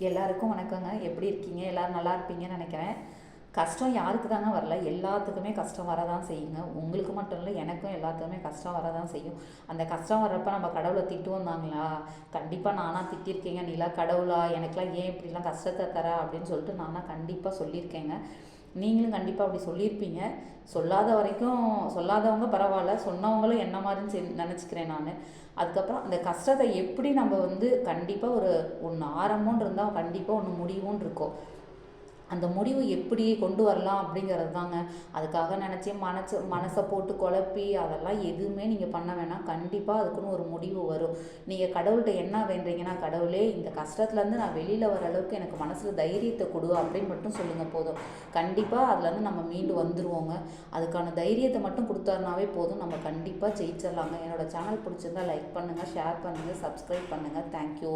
எல்லாருக்கும் வணக்கங்க. எப்படி இருக்கீங்க? எல்லோரும் நல்லா இருப்பீங்கன்னு நினைக்கிறேன். கஷ்டம் யாருக்கு தாங்க வரல? எல்லாத்துக்குமே கஷ்டம் வரதான் செய்யுங்க. உங்களுக்கு மட்டும் இல்லை எனக்கும் எல்லாத்துக்குமே கஷ்டம் வரதான் செய்யும். அந்த கஷ்டம் வர்றப்ப நம்ம கடவுளை திட்டு வந்தாங்களா? கண்டிப்பாக நானாக திட்டிருக்கேங்க. நீலாம் கடவுளா எனக்கெலாம் ஏன் இப்படிலாம் கஷ்டத்தை தர அப்படின்னு சொல்லிட்டு நானாக கண்டிப்பாக சொல்லியிருக்கேங்க. நீங்களும் கண்டிப்பாக அப்படி சொல்லியிருப்பீங்க. சொல்லாத வரைக்கும் சொல்லாதவங்க பரவாயில்ல சொன்னவங்களும் என்ன மாதிரின்னு செ நினச்சிக்கிறேன் நான். அதுக்கப்புறம் அந்த கஷ்டத்தை எப்படி நம்ம வந்து கண்டிப்பாக ஒரு ஒன்று ஆரம்பம்னு இருந்தால் கண்டிப்பாக ஒன்று முடிவும் இருக்கும். அந்த முடிவு எப்படி கொண்டு வரலாம் அப்படிங்கிறது தாங்க. அதுக்காக நினச்சி மனசு மனசை போட்டு குழப்பி அதெல்லாம் எதுவுமே நீங்கள் பண்ண வேணாம். கண்டிப்பாக அதுக்குன்னு ஒரு முடிவு வரும். நீங்கள் கடவுள்கிட்ட என்ன வேண்டுறீங்கன்னா கடவுளே இந்த கஷ்டத்துலேருந்து நான் வெளியில் வர அளவுக்கு எனக்கு மனசில் தைரியத்தை கொடு அப்படின்னு மட்டும் சொல்லுங்கள் போதும். கண்டிப்பாக அதுலேருந்து நம்ம மீண்டு வந்துடுவோங்க அதுக்கான தைரியத்தை மட்டும் கொடுத்தாருனாவே போதும். நம்ம கண்டிப்பாக ஜெயிச்சிடலாங்க. என்னோடய சேனல் பிடிச்சிருந்தா லைக் பண்ணுங்கள் ஷேர் பண்ணுங்கள் சப்ஸ்கிரைப் பண்ணுங்கள் தேங்க்யூ